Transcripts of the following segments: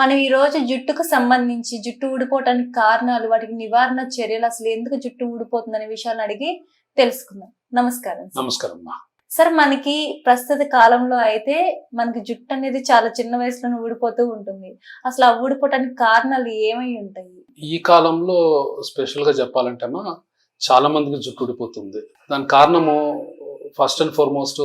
మనం ఈ రోజు జుట్టుకు సంబంధించి జుట్టు ఊడిపోవటానికి కారణాలు వాటికి నివారణ చర్యలు అసలు ఎందుకు జుట్టు ఊడిపోతుంది అనే విషయాలను అడిగి తెలుసుకుందాం. నమస్కారం. నమస్కారం సార్ మనకి ప్రస్తుత కాలంలో అయితే మనకి జుట్టు అనేది చాలా చిన్న వయసులోనే ఊడిపోతూ ఉంటుంది. అసలు ఆ ఊడిపోవటానికి కారణాలు ఏమై ఉంటాయి? ఈ కాలంలో స్పెషల్గా చెప్పాలంటే అమ్మా చాలా మందికి జుట్టు ఊడిపోతుంది. దానికి కారణము ఫస్ట్ అండ్ ఫార్మోస్ట్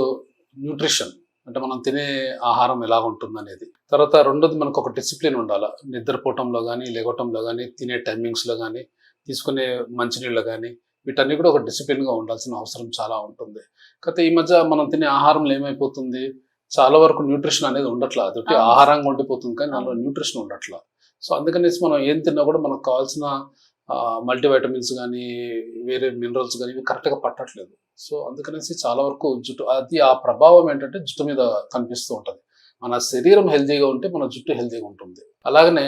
న్యూట్రిషన్. అంటే మనం తినే ఆహారం ఎలా ఉంటుంది అనేది తర్వాత రెండోది మనకు ఒక డిసిప్లిన్ ఉండాలి. నిద్రపోవటంలో కానీ లేవటంలో కానీ తినే టైమింగ్స్లో కానీ తీసుకునే మంచినీళ్ళు కానీ వీటన్ని కూడా ఒక డిసిప్లిన్గా ఉండాల్సిన అవసరం చాలా ఉంటుంది. కాకపోతే ఈ మధ్య మనం తినే ఆహారంలో ఏమైపోతుంది? చాలా వరకు న్యూట్రిషన్ అనేది ఉండట్లా. అదొకటి. ఆహారంగా ఉండిపోతుంది కానీ దానిలో. న్యూట్రిషన్ ఉండట్లా. సో అందుకనేసి మనం ఏం తిన్నా కూడా మనకు కావాల్సిన మల్టీవైటమిన్స్ కానీ వేరే మినరల్స్ కానీ ఇవి కరెక్ట్గా పట్టట్లేదు. సో అందుకనేసి చాలా వరకు జుట్టు అది ఆ ప్రభావం ఏంటంటే జుట్టు మీద కనిపిస్తూ ఉంటుంది. మన శరీరం హెల్తీగా ఉంటే మన జుట్టు హెల్తీగా ఉంటుంది. అలాగనే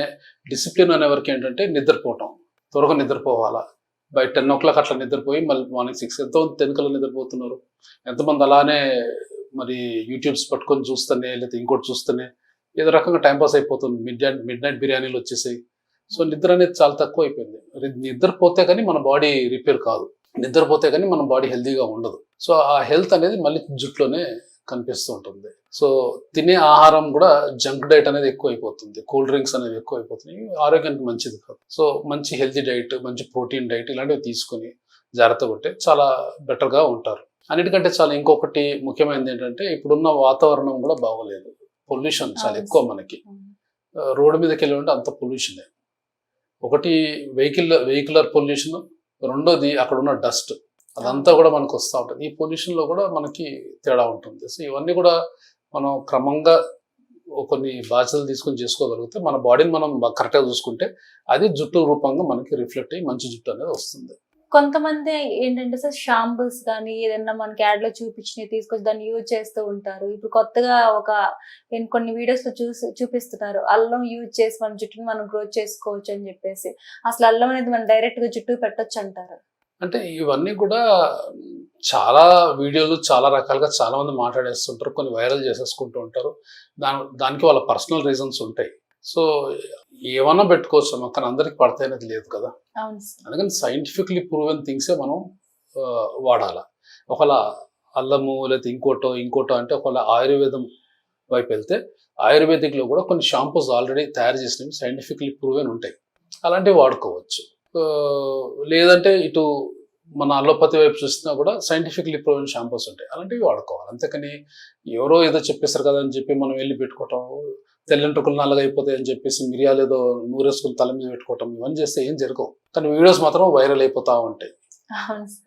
డిసిప్లిన్ అనే వరకు ఏంటంటే నిద్రపోవటం త్వరగా నిద్రపోవాలా? బై టెన్ ఓ క్లాక్ అట్లా నిద్రపోయి మళ్ళీ మార్నింగ్ సిక్స్ ఎంతమంది తెనుకలు నిద్రపోతున్నారు. ఎంతమంది అలానే మరి యూట్యూబ్స్ పట్టుకొని చూస్తేనే లేదా ఇంకోటి చూస్తేనే ఏదో రకంగా టైంపాస్ అయిపోతుంది. మిడ్ నైట్ మిడ్ నైట్ బిర్యానీలు వచ్చేసాయి. సో నిద్ర అనేది చాలా తక్కువ అయిపోయింది నిద్రపోతే కానీ మన బాడీ రిపేర్ కాదు. నిద్రపోతే కానీ మన బాడీ హెల్తీగా ఉండదు. సో ఆ హెల్త్ అనేది మళ్ళీ జుట్టులోనే కనిపిస్తూ ఉంటుంది. సో తినే ఆహారం కూడా జంక్ డైట్ అనేది ఎక్కువ అయిపోతుంది కూల్ డ్రింక్స్ అనేవి ఎక్కువ అయిపోతున్నాయి ఆరోగ్యానికి మంచిది కాదు. సో మంచి హెల్తీ డైట్ మంచి ప్రోటీన్ డైట్ ఇలాంటివి తీసుకొని జాగ్రత్తగా ఉంటే చాలా బెటర్గా ఉంటారు. అన్నిటికంటే చాలా ఇంకొకటి ముఖ్యమైనది ఏంటంటే ఇప్పుడున్న వాతావరణం కూడా బాగోలేదు. పొల్యూషన్ చాలా. ఎక్కువ మనకి. రోడ్డు మీదకి వెళ్ళి ఉంటే అంత పొల్యూషన్. ఒకటి వెహికల్ వెహికులర్ పొల్యూషన్ రెండోది అక్కడ ఉన్న డస్ట్. అదంతా కూడా మనకు వస్తూ ఉంటుంది. ఈ పొల్యూషన్లో కూడా మనకి తేడా ఉంటుంది. సో ఇవన్నీ కూడా మనం క్రమంగా కొన్ని బాధ్యతలు తీసుకొని చేసుకోగలిగితే మన బాడీని మనం కరెక్ట్గా చూసుకుంటే అది జుట్టు రూపంగా మనకి రిఫ్లెక్ట్ అయ్యి మంచి జుట్టు అనేది వస్తుంది. కొంతమంది ఏంటంటే సార్ షాంపుల్స్ కానీ ఏదైనా మనకి యాడ్లో చూపించినవి తీసుకొచ్చి దాన్ని యూజ్ చేస్తూ ఉంటారు. ఇప్పుడు కొత్తగా ఒక నేను కొన్ని వీడియోస్లో చూసి చూపిస్తున్నారు. అల్లం యూజ్ చేసి మన జుట్టుని మనం గ్రోత్ చేసుకోవచ్చు అని చెప్పేసి. అసలు అల్లం అనేది మనం డైరెక్ట్గా జుట్టు పెట్టొచ్చు అంటారు. అంటే ఇవన్నీ కూడా చాలా వీడియోలు చాలా రకాలుగా చాలా మంది మాట్లాడేస్తుంటారు కొన్ని వైరల్ చేసేసుకుంటూ ఉంటారు. దాని దానికి వాళ్ళ పర్సనల్ రీజన్స్ ఉంటాయి. సో ఏమన్నా పెట్టుకోవచ్చు అమ్మ, కానీ అందరికి పడతాయి అనేది లేదు కదా. అందుకని సైంటిఫిక్లీ ప్రూవెన్ థింగ్సే మనం వాడాల. ఒకవేళ అల్లము లేకపోతే ఇంకోటో ఇంకోటో అంటే ఒకవేళ ఆయుర్వేదం వైపు వెళ్తే ఆయుర్వేదిక్లో కూడా కొన్ని షాంపూస్ ఆల్రెడీ తయారు చేసినవి సైంటిఫిక్లీ ప్రూవెన్ ఉంటాయి. అలాంటివి వాడుకోవచ్చు. లేదంటే ఇటు మన అలోపతి వైపు చూసినా కూడా సైంటిఫిక్లీ ప్రూవెన్ షాంపూస్ ఉంటాయి. అలాంటివి వాడుకోవాలి. అంతేకాని ఎవరో ఏదో చెప్పేస్తారు కదా అని చెప్పి మనం వెళ్ళి పెట్టుకోవటం తెల్లంటుకులు నల్లగా అయిపోతాయి అని చెప్పేసి మిరియాలు ఏదో నూరేసుకుని తల మీద పెట్టుకోవటం ఇవన్నీ చేస్తే ఏం జరగవు. కానీ వీడియోస్ మాత్రం వైరల్ అయిపోతా ఉంటాయి.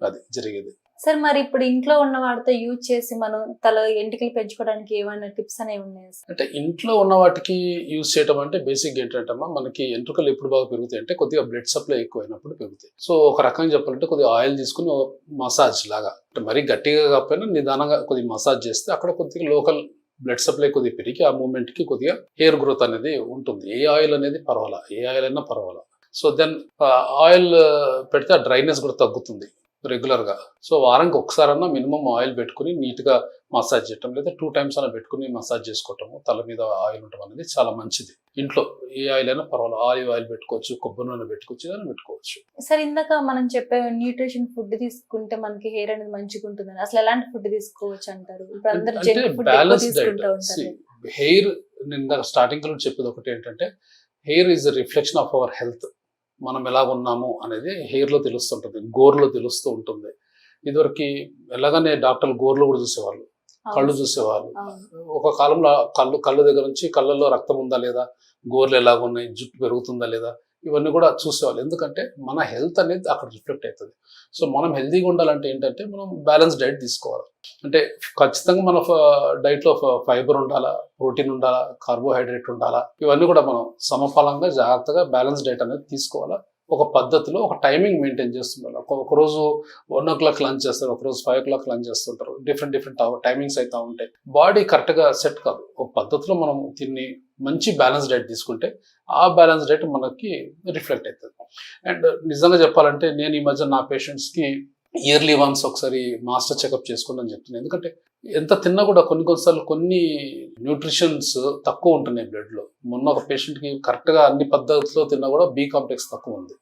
అది జరిగేది. సార్ మరి ఇప్పుడు ఇంట్లో ఉన్న వాటితో యూజ్ చేసి మనం తల ఎంటికలు పెంచుకోవడానికి ఏమైనా టిప్స్ అనేవి ఉన్నాయి అంటే ఇంట్లో ఉన్న వాటికి యూజ్ చేయడం అంటే బేసిక్ ఏంటంటే మనకి ఎంట్రుకలు ఎప్పుడు బాగా పెరుగుతాయి అంటే కొద్దిగా బ్లడ్ సప్లై ఎక్కువైనప్పుడు పెరుగుతాయి. సో ఒక రకంగా చెప్పాలంటే కొద్దిగా ఆయిల్ తీసుకుని మసాజ్ లాగా అంటే మరీ గట్టిగా కాకపోయినా నిదానంగా కొద్దిగా మసాజ్ చేస్తే అక్కడ కొద్దిగా లోకల్ బ్లడ్ సప్లై కొద్దిగా పెరిగి ఆ మూమెంట్కి కొద్దిగా హెయిర్ గ్రోత్ అనేది ఉంటుంది. ఏ ఆయిల్ అనేది పర్వాలా? ఏ ఆయిల్ అయినా పర్వాలా? సో దెన్ ఆయిల్ పెడితే ఆ డ్రైనెస్ కూడా తగ్గుతుంది. రెగ్యులర్గా సో వారానికి ఒకసారన్నా మినిమం ఆయిల్ పెట్టుకుని నీట్గా మసాజ్ చేయటం లేదా టూ టైమ్స్ అలా పెట్టుకుని మసాజ్ చేసుకోవటము తల మీద ఆయిల్ ఉండటం అనేది చాలా మంచిది. ఇంట్లో ఏ ఆయిల్ అయినా పర్వాలేదు. ఆలివ్ ఆయిల్ పెట్టుకోవచ్చు కొబ్బరి నూనె పెట్టుకోవచ్చు ఏదైనా పెట్టుకోవచ్చు. సార్ ఇందాక మనం చెప్పే న్యూట్రిషన్ ఫుడ్ తీసుకుంటే మనకి హెయిర్ అనేది మంచిగా ఉంటుంది అసలు ఎలాంటి ఫుడ్ తీసుకోవచ్చు అంటారు? బ్యాలెన్స్ హెయిర్ నేను స్టార్టింగ్లో చెప్పేది ఒకటి ఏంటంటే hair is reflection of our health మనం ఎలా ఉన్నాము అనేది హెయిర్లో తెలుస్తుంటుంది గోర్లో తెలుస్తూ ఉంటుంది. ఇదివరకు ఎలాగనే డాక్టర్లు గోర్లు కూడా చూసేవాళ్ళు కళ్ళు చూసేవాళ్ళు. ఒక కాలంలో కళ్ళు కళ్ళు దగ్గర నుంచి కళ్ళల్లో రక్తం ఉందా లేదా గోర్లు ఎలాగ ఉన్నాయి జుట్టు పెరుగుతుందా లేదా ఇవన్నీ కూడా చూసేవాళ్ళు. ఎందుకంటే మన హెల్త్ అనేది అక్కడ రిఫ్లెక్ట్ అవుతుంది సో మనం హెల్తీగా ఉండాలంటే ఏంటంటే మనం బ్యాలెన్స్ డైట్ తీసుకోవాలి. అంటే ఖచ్చితంగా మన డైట్లో ఫైబర్ ఉండాలా ప్రోటీన్ ఉండాలా కార్బోహైడ్రేట్ ఉండాలా ఇవన్నీ కూడా మనం సమఫలంగా జాగ్రత్తగా బ్యాలెన్స్ డైట్ అనేది తీసుకోవాలా. ఒక పద్ధతిలో ఒక టైమింగ్ మెయింటైన్ చేస్తుండాలి. ఒక రోజు వన్ ఓ క్లాక్ లంచ్ చేస్తారు ఒక రోజు ఫైవ్ ఓ క్లాక్ లంచ్ చేస్తుంటారు. డిఫరెంట్ డిఫరెంట్ టైమింగ్స్ అయితే ఉంటాయి. బాడీ కరెక్ట్గా సెట్ కాదు. ఒక పద్ధతిలో మనం తిని మంచి బ్యాలెన్స్ డైట్ తీసుకుంటే ఆ బ్యాలెన్స్ డైట్ మనకి రిఫ్లెక్ట్ అవుతుంది. అండ్ నిజంగా చెప్పాలంటే నేను ఈ మధ్య నా పేషెంట్స్కి ఇయర్లీ వన్స్ ఒకసారి మాస్టర్ చెకప్ చేసుకోండి అని చెప్తున్నాను. ఎందుకంటే ఎంత తిన్నా కూడా కొన్ని కొన్నిసార్లు కొన్ని న్యూట్రిషన్స్ తక్కువ ఉంటున్నాయి బ్లడ్లో మొన్న ఒక పేషెంట్కి కరెక్ట్గా అన్ని పద్ధతిలో తిన్నా కూడా బి కాంప్లెక్స్ తక్కువ ఉంది.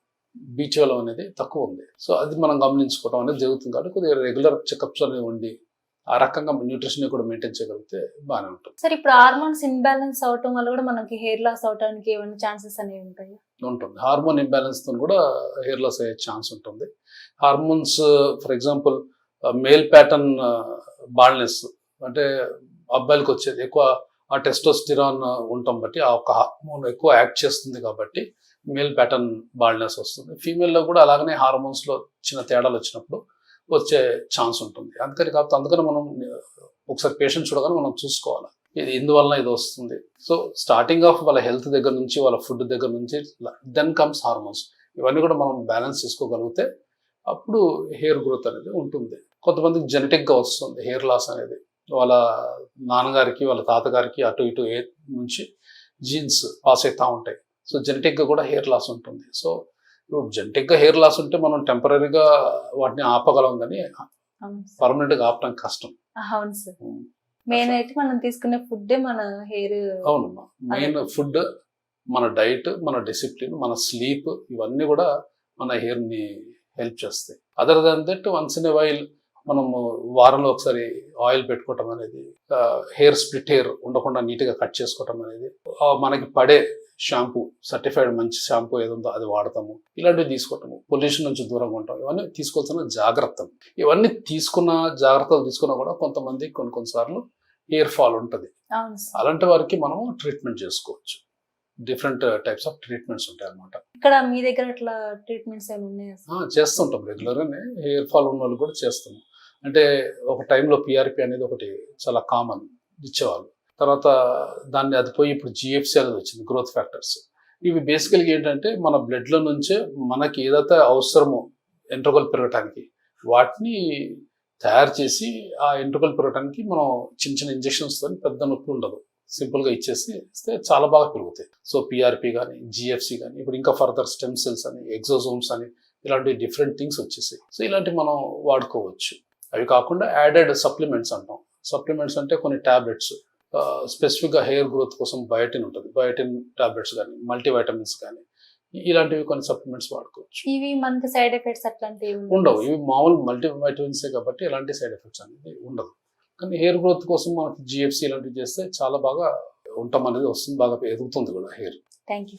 బీచ్ అనేది తక్కువ ఉంది. సో అది మనం గమనించుకోవడం అనేది జరుగుతుంది. కాబట్టి కొద్దిగా రెగ్యులర్ చెకప్స్ అనేవి ఉండి ఆ రకంగా న్యూట్రిషన్ కూడా మెయింటైన్ చేయగలిగితే బాగానే ఉంటుంది. సార్ ఇప్పుడు హార్మోన్స్ ఇన్బ్యాలెన్స్ అవటం వల్ల కూడా మనకి హెయిర్ లాస్ అవడానికి ఏమైనా ఛాన్సెస్ అనేవి ఉంటాయి? ఉంటుంది. హార్మోన్ ఇంబ్యాలెన్స్తో కూడా హెయిర్ లాస్ అయ్యే ఛాన్స్ ఉంటుంది. Hormones for example male pattern baldness అంటే అబ్బాయిలకు వచ్చేది ఎక్కువ ఆ టెస్టోస్టిరాన్ ఉండటం బట్టి ఆ ఒక హార్మోన్ ఎక్కువ యాక్ట్ చేస్తుంది కాబట్టి మేల్ ప్యాటర్న్ బాల్నెస్ వస్తుంది. ఫీమేల్లో కూడా అలాగనే హార్మోన్స్లో చిన్న తేడాలు వచ్చినప్పుడు వచ్చే ఛాన్స్ ఉంటుంది. అందుకని కాబట్టి అందుకని మనం ఒకసారి పేషెంట్ చూడగానే మనం చూసుకోవాలి. ఇది ఇందువలన ఇది వస్తుంది? సో స్టార్టింగ్ ఆఫ్ వాళ్ళ హెల్త్ దగ్గర నుంచి వాళ్ళ ఫుడ్ దగ్గర నుంచి దెన్ కమ్స్ హార్మోన్స్ ఇవన్నీ కూడా మనం బ్యాలెన్స్ చేసుకోగలిగితే అప్పుడు హెయిర్ గ్రోత్ అనేది ఉంటుంది. కొంతమందికి జెనెటిక్గా వస్తుంది హెయిర్ లాస్ అనేది. వాళ్ళ నాన్నగారికి వాళ్ళ తాతగారికి అటు ఇటు ఏ నుంచి జీన్స్ పాస్ అవుతూ ఉంటాయి. సో జెనెటిక్గా కూడా హెయిర్ లాస్ ఉంటుంది. సో ఇప్పుడు జెనెటిక్గా హెయిర్ లాస్ ఉంటే మనం టెంపరీగా వాటిని ఆపగలం కానీ అవును సార్. పర్మనెంట్గా ఆపడం కష్టం. అవును సార్. మెయిన్ అయితే మనం తీసుకునే ఫుడ్ మన హెయిర్ అవునమ్మా. మెయిన్ ఫుడ్ మన డైట్ మన డిసిప్లిన్ మన స్లీప్ ఇవన్నీ కూడా మన hair ని హెల్ప్ చేస్తాయి. Other than that once in a while మనము వారంలో ఒకసారి ఆయిల్ పెట్టుకోవటం అనేది హెయిర్ స్ప్లిట్ హెయిర్ ఉండకుండా నీట్గా కట్ చేసుకోవటం అనేది మనకి పడే షాంపూ సర్టిఫైడ్ మంచి షాంపూ ఏదో ఉందో అది వాడతాము. ఇలాంటివి తీసుకోవటము పొల్యూషన్ నుంచి దూరంగా ఉంటాం ఇవన్నీ తీసుకోవాల్సిన జాగ్రత్తలు ఇవన్నీ తీసుకున్న జాగ్రత్తలు తీసుకున్నా కూడా కొంతమంది కొన్ని కొన్నిసార్లు హెయిర్ ఫాల్ ఉంటుంది. అలాంటి వారికి మనం ట్రీట్మెంట్ చేసుకోవచ్చు. డిఫరెంట్ టైప్స్ ఆఫ్ ట్రీట్మెంట్స్ ఉంటాయి అన్నమాట. ఇక్కడ మీ దగ్గర అట్లా ట్రీట్మెంట్స్ ఆ, చేస్తుంటాం రెగ్యులర్గానే. హెయిర్ ఫాల్ ఉన్న వాళ్ళు కూడా చేస్తాము అంటే ఒక టైంలో పిఆర్పి అనేది ఒకటి చాలా కామన్ ఇచ్చేవాళ్ళు. తర్వాత దాన్ని అది పోయి ఇప్పుడు జిఎఫ్సి అనేది వచ్చింది గ్రోత్ ఫ్యాక్టర్స్ ఇవి బేసికల్గా ఏంటంటే మన బ్లడ్లో నుంచే మనకి ఏదైతే అవసరమో ఎంట్రుకలు పెరగటానికి వాటిని తయారు చేసి ఆ ఎంట్రుకలు పెరగటానికి మనం చిన్న చిన్న ఇంజెక్షన్స్తో పెద్ద నొప్పి ఉండదు సింపుల్గా ఇచ్చేసి ఇస్తే చాలా బాగా పెరుగుతాయి. సో పిఆర్పి కానీ జిఎఫ్సి కానీ ఇప్పుడు ఇంకా ఫర్దర్ స్టెమ్ సెల్స్ అని ఎగ్జోజోమ్స్ అని ఇలాంటి డిఫరెంట్ థింగ్స్ వచ్చేసాయి. సో ఇలాంటివి మనం వాడుకోవచ్చు. అవి కాకుండా యాడెడ్ సప్లిమెంట్స్ అంటాం. సప్లిమెంట్స్ అంటే కొన్ని ట్యాబ్లెట్స్ స్పెసిఫిక్గా హెయిర్ గ్రోత్ కోసం బయోటిన్ ఉంటుంది. బయోటిన్ టాబ్లెట్స్ కానీ మల్టీవైటమిన్స్ కానీ ఇలాంటివి కొన్ని సప్లిమెంట్స్ వాడుకోవచ్చు. ఇవి మనకి సైడ్ ఎఫెక్ట్స్ అట్లాంటివి ఉండవు. ఇవి మామూలు మల్టీ వైటమిన్సే కాబట్టి ఎలాంటి సైడ్ ఎఫెక్ట్స్ అనేది ఉండదు కానీ హెయిర్ గ్రోత్ కోసం మనకి జిఎఫ్సి ఇలాంటివి చేస్తే చాలా బాగా ఉంటాం అనేది వస్తుంది బాగా ఎదుగుతుంది కూడా హెయిర్ థ్యాంక్ యూ